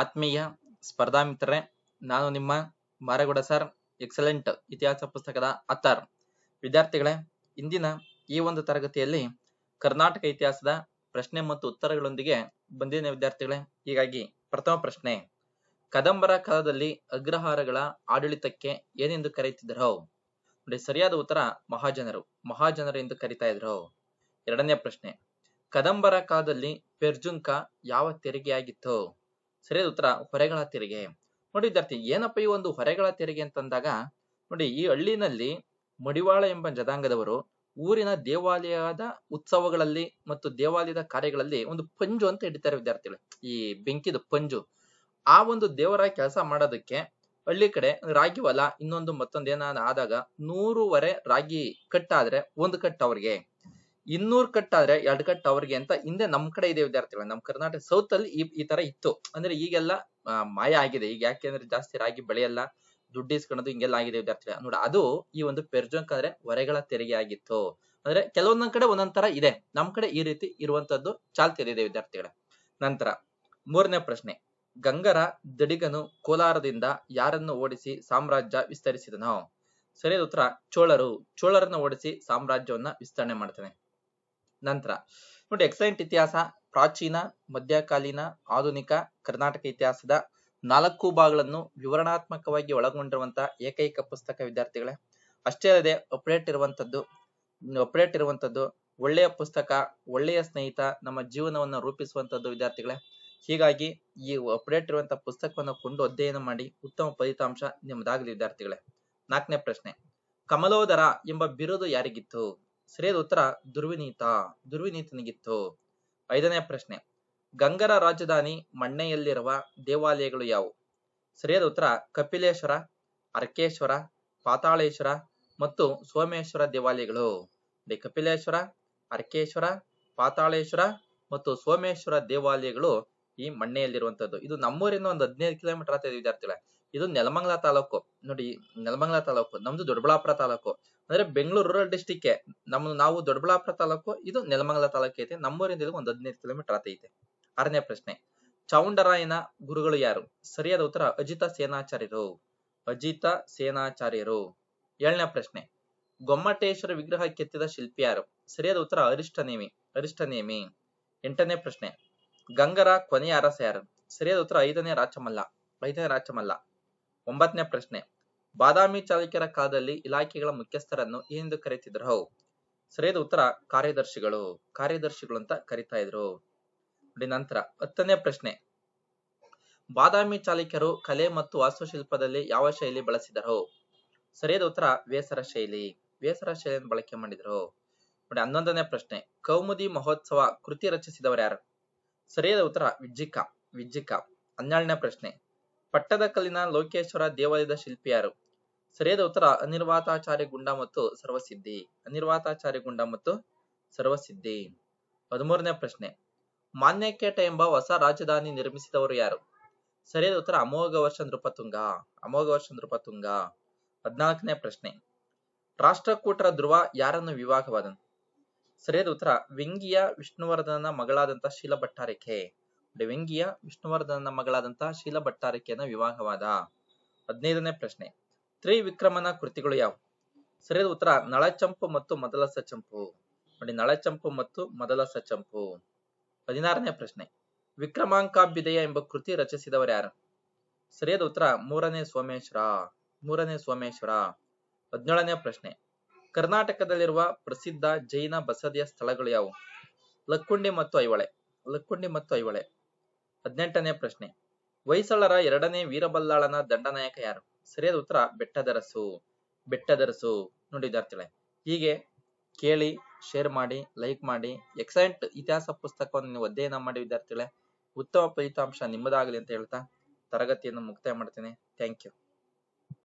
ಆತ್ಮೀಯ ಸ್ಪರ್ಧಾ ಮಿತ್ರರೇ, ನಾನು ನಿಮ್ಮ ಮಾರೇಗೌಡ ಸರ್, ಎಕ್ಸಲೆಂಟ್ ಇತಿಹಾಸ ಪುಸ್ತಕದ ಅತ್ತಾರ್ ವಿದ್ಯಾರ್ಥಿಗಳೇ, ಇಂದಿನ ಈ ಒಂದು ತರಗತಿಯಲ್ಲಿ ಕರ್ನಾಟಕ ಇತಿಹಾಸದ ಪ್ರಶ್ನೆ ಮತ್ತು ಉತ್ತರಗಳೊಂದಿಗೆ ಬಂದಿನ ವಿದ್ಯಾರ್ಥಿಗಳೇ. ಹೀಗಾಗಿ ಪ್ರಥಮ ಪ್ರಶ್ನೆ, ಕದಂಬರ ಕಾಲದಲ್ಲಿ ಅಗ್ರಹಾರಗಳ ಆಡಳಿತಕ್ಕೆ ಏನೆಂದು ಕರೆಯುತ್ತಿದ್ದರು? ನೋಡಿ, ಸರಿಯಾದ ಉತ್ತರ ಮಹಾಜನರು ಮಹಾಜನರು ಎಂದು ಕರಿತಾ ಇದ್ರು. ಎರಡನೇ ಪ್ರಶ್ನೆ, ಕದಂಬರ ಕಾಲದಲ್ಲಿ ಪೆರ್ಜುಂಕ ಯಾವ ತೆರಿಗೆಯಾಗಿತ್ತು? ಸರಿಯಾದ ಉತ್ತರ, ಹೊರೆಗಳ ತೆರಿಗೆ. ನೋಡಿ ವಿದ್ಯಾರ್ಥಿ, ಏನಪ್ಪ ಈ ಒಂದು ಹೊರೆಗಳ ತೆರಿಗೆ ಅಂತಂದಾಗ? ನೋಡಿ ಈ ಹಳ್ಳಿನಲ್ಲಿ ಮಡಿವಾಳ ಎಂಬ ಜನಾಂಗದವರು ಊರಿನ ದೇವಾಲಯದ ಉತ್ಸವಗಳಲ್ಲಿ ಮತ್ತು ದೇವಾಲಯದ ಕಾರ್ಯಗಳಲ್ಲಿ ಒಂದು ಪಂಜು ಅಂತ ಹಿಡಿತಾರೆ ವಿದ್ಯಾರ್ಥಿಗಳು. ಈ ಬೆಂಕಿದ ಪಂಜು. ಆ ಒಂದು ದೇವರ ಕೆಲಸ ಮಾಡೋದಕ್ಕೆ ಹಳ್ಳಿ ಕಡೆ ರಾಗಿ ಹೊಲ, ಇನ್ನೊಂದು ಮತ್ತೊಂದು ಏನಾದ ಆದಾಗ ನೂರುವರೆ ರಾಗಿ ಕಟ್ಟಾದ್ರೆ ಒಂದು ಕಟ್ಟ ಅವ್ರಿಗೆ. ಇನ್ನೂರು ಆದ್ರೆ ಎರಡು ಕಟ್ ಅವ್ರಿಗೆ ಅಂತ ಹಿಂದೆ ನಮ್ ಕಡೆ ಇದೆ ವಿದ್ಯಾರ್ಥಿಗಳು. ನಮ್ ಕರ್ನಾಟಕ ಸೌತ್ ಅಲ್ಲಿ ಈ ಈ ತರ ಇತ್ತು. ಅಂದ್ರೆ ಈಗೆಲ್ಲ ಮಾಯ ಆಗಿದೆ. ಈಗ ಯಾಕೆಂದ್ರೆ ಜಾಸ್ತಿ ರಾಗಿ ಬೆಳೆಯಲ್ಲ, ದುಡ್ಡು ಇಸ್ಕೊಳ್ಳೋದು ಹಿಂಗೆಲ್ಲ ಆಗಿದೆ ವಿದ್ಯಾರ್ಥಿಗಳ. ನೋಡಿ, ಅದು ಈ ಒಂದು ಪೆರ್ಜೋಂಕ್ ಅಂದ್ರೆ ಹೊರೆಗಳ ತೆರಿಗೆ ಆಗಿತ್ತು. ಅಂದ್ರೆ ಕೆಲವೊಂದೊಂದ್ ಕಡೆ ಒಂದೊಂದ್ ತರ ಇದೆ. ನಮ್ ಕಡೆ ಈ ರೀತಿ ಇರುವಂತದ್ದು ಚಾಲ್ತಿಯಲ್ಲಿದೆ ವಿದ್ಯಾರ್ಥಿಗಳ. ನಂತರ ಮೂರನೇ ಪ್ರಶ್ನೆ. ಗಂಗರ ದಡಿಗನು ಕೋಲಾರದಿಂದ ಯಾರನ್ನು ಓಡಿಸಿ ಸಾಮ್ರಾಜ್ಯ ವಿಸ್ತರಿಸಿದನು? ಸರಿಯಾದ ಉತ್ತರ, ಚೋಳರು. ಚೋಳರನ್ನ ಓಡಿಸಿ ಸಾಮ್ರಾಜ್ಯವನ್ನ ವಿಸ್ತರಣೆ ಮಾಡ್ತಾನೆ. ನಂತರ. ನೋಡಿ, ಎಕ್ಸಲೆಂಟ್ ಇತಿಹಾಸ, ಪ್ರಾಚೀನ, ಮಧ್ಯಕಾಲೀನ, ಆಧುನಿಕ, ಕರ್ನಾಟಕ ಇತಿಹಾಸದ ನಾಲ್ಕು ಭಾಗಗಳನ್ನು ವಿವರಣಾತ್ಮಕವಾಗಿ ಒಳಗೊಂಡಿರುವಂತಹ ಏಕೈಕ ಪುಸ್ತಕ ವಿದ್ಯಾರ್ಥಿಗಳೇ. ಅಷ್ಟೇ ಅಲ್ಲದೆ, ಅಪ್ಡೇಟ್ ಇರುವಂತದ್ದು ಅಪ್ಡೇಟ್ ಇರುವಂತದ್ದು ಒಳ್ಳೆಯ ಪುಸ್ತಕ, ಒಳ್ಳೆಯ ಸ್ನೇಹಿತ, ನಮ್ಮ ಜೀವನವನ್ನು ರೂಪಿಸುವಂತದ್ದು ವಿದ್ಯಾರ್ಥಿಗಳೇ. ಹೀಗಾಗಿ ಈ ಅಪ್ಡೇಟ್ ಇರುವಂತಹ ಪುಸ್ತಕವನ್ನು ಕೊಂಡು ಅಧ್ಯಯನ ಮಾಡಿ ಉತ್ತಮ ಫಲಿತಾಂಶ ನಿಮ್ಮದಾಗಲಿ ವಿದ್ಯಾರ್ಥಿಗಳೇ. ನಾಲ್ಕನೇ ಪ್ರಶ್ನೆ, ಕಮಲೋದರ ಎಂಬ ಬಿರುದು ಯಾರಿಗಿತ್ತು? ಸರಿಯಾದ ಉತ್ತರ, ದುರ್ವಿನೀತ, ದುರ್ವಿನೀತನಿಗಿತ್ತು. ಐದನೇ ಪ್ರಶ್ನೆ, ಗಂಗರ ರಾಜಧಾನಿ ಮಣ್ಣೆಯಲ್ಲಿರುವ ದೇವಾಲಯಗಳು ಯಾವುವು? ಸರಿಯಾದ ಉತ್ತರ, ಕಪಿಲೇಶ್ವರ, ಅರ್ಕೇಶ್ವರ, ಪಾತಾಳೇಶ್ವರ ಮತ್ತು ಸೋಮೇಶ್ವರ ದೇವಾಲಯಗಳು. ಕಪಿಲೇಶ್ವರ, ಅರ್ಕೇಶ್ವರ, ಪಾತಾಳೇಶ್ವರ ಮತ್ತು ಸೋಮೇಶ್ವರ ದೇವಾಲಯಗಳು ಈ ಮಣ್ಣೆಯಲ್ಲಿರುವಂತದ್ದು ಇದು ನಮ್ಮೂರಿಂದ ಒಂದು ಹದಿನೈದು ಕಿಲೋಮೀಟರ್ ಆಗ್ತದೆ ವಿದ್ಯಾರ್ಥಿಗಳೇ. ಇದು ನೆಲಮಂಗಲ ತಾಲೂಕು. ನೋಡಿ, ನೆಲಮಂಗಲ ತಾಲೂಕು, ನಮ್ದು ದೊಡ್ಡಬಳ್ಳಾಪುರ ತಾಲೂಕು. ಅಂದ್ರೆ ಬೆಂಗಳೂರು ರೂರಲ್ ಡಿಸ್ಟಿಕ್ ನಮ್ಮ ನಾವು ದೊಡ್ಡಬಳ್ಳಾಪುರ ತಾಲೂಕು, ಇದು ನೆಲಮಂಗಲ ತಾಲೂಕು ಐತೆ. ನಮ್ಮೂರಿಂದ ಇದು ಒಂದು ಹದಿನೈದು ಕಿಲೋಮೀಟರ್ ಆತೈತೆ ಆರನೇ ಪ್ರಶ್ನೆ ಚೌಂಡರಾಯನ ಗುರುಗಳು ಯಾರು? ಸರಿಯಾದ ಉತ್ತರ, ಅಜಿತ ಸೇನಾಚಾರ್ಯರು. ಅಜಿತ ಸೇನಾಚಾರ್ಯರು. ಏಳನೇ ಪ್ರಶ್ನೆ, ಗೊಮ್ಮಟೇಶ್ವರ ವಿಗ್ರಹ ಕೆತ್ತಿದ ಶಿಲ್ಪಿ ಯಾರು? ಸರಿಯಾದ ಉತ್ತರ, ಅರಿಷ್ಟನೇಮಿ ಅರಿಷ್ಟನೇಮಿ. ಎಂಟನೇ ಪ್ರಶ್ನೆ, ಗಂಗರ ಕೊನೆಯ ಅರಸ ಯಾರು? ಸರಿಯಾದ ಉತ್ತರ, ಐದನೇ ರಾಚಮಲ್ಲ ಐದನೇ ರಾಚಮಲ್ಲ. ಒಂಬತ್ತನೇ ಪ್ರಶ್ನೆ. ಬಾದಾಮಿ ಚಾಲುಕ್ಯರ ಕಾಲದಲ್ಲಿ ಇಲಾಖೆಗಳ ಮುಖ್ಯಸ್ಥರನ್ನು ಏನೆಂದು ಕರೆಯುತ್ತಿದ್ರು ಸರಿಯಾದ ಉತ್ತರ, ಕಾರ್ಯದರ್ಶಿಗಳು. ಕಾರ್ಯದರ್ಶಿಗಳು ಅಂತ ಕರಿತಾ ಇದ್ರು. ನೋಡಿ, ನಂತರ ಹತ್ತನೇ ಪ್ರಶ್ನೆ. ಬಾದಾಮಿ ಚಾಲುಕ್ಯರು ಕಲೆ ಮತ್ತು ವಾಸ್ತುಶಿಲ್ಪದಲ್ಲಿ ಯಾವ ಶೈಲಿ ಬಳಸಿದರು ಸರಿಯಾದ ಉತ್ತರ ವೇಸರ ಶೈಲಿ. ವೇಸರ ಶೈಲಿಯನ್ನು ಬಳಕೆ ಮಾಡಿದ್ರು. ನೋಡಿ, ಹನ್ನೊಂದನೇ ಪ್ರಶ್ನೆ. ಕೌಮುದಿ ಮಹೋತ್ಸವ ಕೃತಿ ರಚಿಸಿದವರು ಯಾರು? ಸರಿಯಾದ ಉತ್ತರ, ವಿಜ್ಜಿಕ. ವಿಜ್ಜಿಕ. ಹನ್ನೆರಡನೇ ಪ್ರಶ್ನೆ. ಪಟ್ಟದಕಲ್ಲಿನ ಲೋಕೇಶ್ವರ ದೇವಾಲಯದ ಶಿಲ್ಪಿ ಯಾರು? ಸರಿಯಾದ ಉತ್ತರ, ಅನಿರ್ವಾತಾಚಾರ್ಯ ಗುಂಡ ಮತ್ತು ಸರ್ವಸಿದ್ಧಿ. ಅನಿರ್ವಾತಾಚಾರ್ಯ ಗುಂಡ ಮತ್ತು ಸರ್ವಸಿದ್ಧಿ. ಹದಿಮೂರನೇ ಪ್ರಶ್ನೆ. ಮಾನ್ಯಕೇಟ ಎಂಬ ಹೊಸ ರಾಜಧಾನಿ ನಿರ್ಮಿಸಿದವರು ಯಾರು? ಸರಿಯಾದ ಉತ್ತರ ಅಮೋಘ ವರ್ಷ ನೃಪತುಂಗ. ಅಮೋಘ ವರ್ಷ ನೃಪತುಂಗ. ಹದಿನಾಲ್ಕನೇ ಪ್ರಶ್ನೆ. ರಾಷ್ಟ್ರಕೂಟರ ಧ್ರುವ ಯಾರನ್ನು ವಿವಾಹವಾದನು? ಸರಿಯಾದ ಉತ್ತರ ವ್ಯಂಗಿಯ ವಿಷ್ಣುವರ್ಧನನ ಮಗಳಾದಂತ ಶೀಲ ಭಟ್ಟಾರಿಕೆ ವಿಷ್ಣುವರ್ಧನ ವಿಷ್ಣುವರ್ಧನನ ಮಗಳಾದಂತ ಶೀಲ ಭಟ್ಟಾರಿಕೆಯನ್ನ ವಿವಾಹವಾದ. ಹದಿನೈದನೇ ಪ್ರಶ್ನೆ. ತ್ರಿವಿಕ್ರಮನ ಕೃತಿಗಳು ಯಾವುವು? ಸರಿಯಾದ ಉತ್ತರ, ನಳಚಂಪು ಮತ್ತು ಮೊದಲ ಸಚಂಪು ನೋಡಿ, ನಳಚಂಪು ಮತ್ತು ಮೊದಲ ಸಚಂಪು ಹದಿನಾರನೇ ಪ್ರಶ್ನೆ. ವಿಕ್ರಮಾಂಕಾಭ್ಯುದಯ ಎಂಬ ಕೃತಿ ರಚಿಸಿದವರು ಯಾರು? ಸರಿಯಾದ ಉತ್ತರ, ಮೂರನೇ ಸೋಮೇಶ್ವರ. ಮೂರನೇ ಸೋಮೇಶ್ವರ. ಹದಿನೇಳನೇ ಪ್ರಶ್ನೆ. ಕರ್ನಾಟಕದಲ್ಲಿರುವ ಪ್ರಸಿದ್ಧ ಜೈನ ಬಸದಿಯ ಸ್ಥಳಗಳು ಯಾವುವು? ಲಕ್ಕುಂಡಿ ಮತ್ತು ಐಹೊಳೆ. ಲಕ್ಕುಂಡಿ ಮತ್ತು ಐಹೊಳೆ. ಹದಿನೆಂಟನೇ ಪ್ರಶ್ನೆ. ಹೊಯ್ಸಳರ ಎರಡನೇ ವೀರಬಲ್ಲಾಳನ ದಂಡನಾಯಕ ಯಾರು? ಸರಿಯಾದ ಉತ್ತರ, ಬೆಟ್ಟದರಸು. ಬೆಟ್ಟದರಸು. ನೋಡಿ ವಿದ್ಯಾರ್ಥಿಗಳೇ, ಹೀಗೆ ಕೇಳಿ ಶೇರ್ ಮಾಡಿ ಲೈಕ್ ಮಾಡಿ ಎಕ್ಸಲೆಂಟ್ ಇತಿಹಾಸ ಪುಸ್ತಕವನ್ನು ನೀವು ಅಧ್ಯಯನ ಮಾಡಿ ವಿದ್ಯಾರ್ಥಿಗಳೇ. ಉತ್ತಮ ಫಲಿತಾಂಶ ನಿಮ್ಮದಾಗಲಿ ಅಂತ ಹೇಳ್ತಾ ತರಗತಿಯನ್ನು ಮುಕ್ತಾಯ ಮಾಡ್ತೇನೆ. Thank you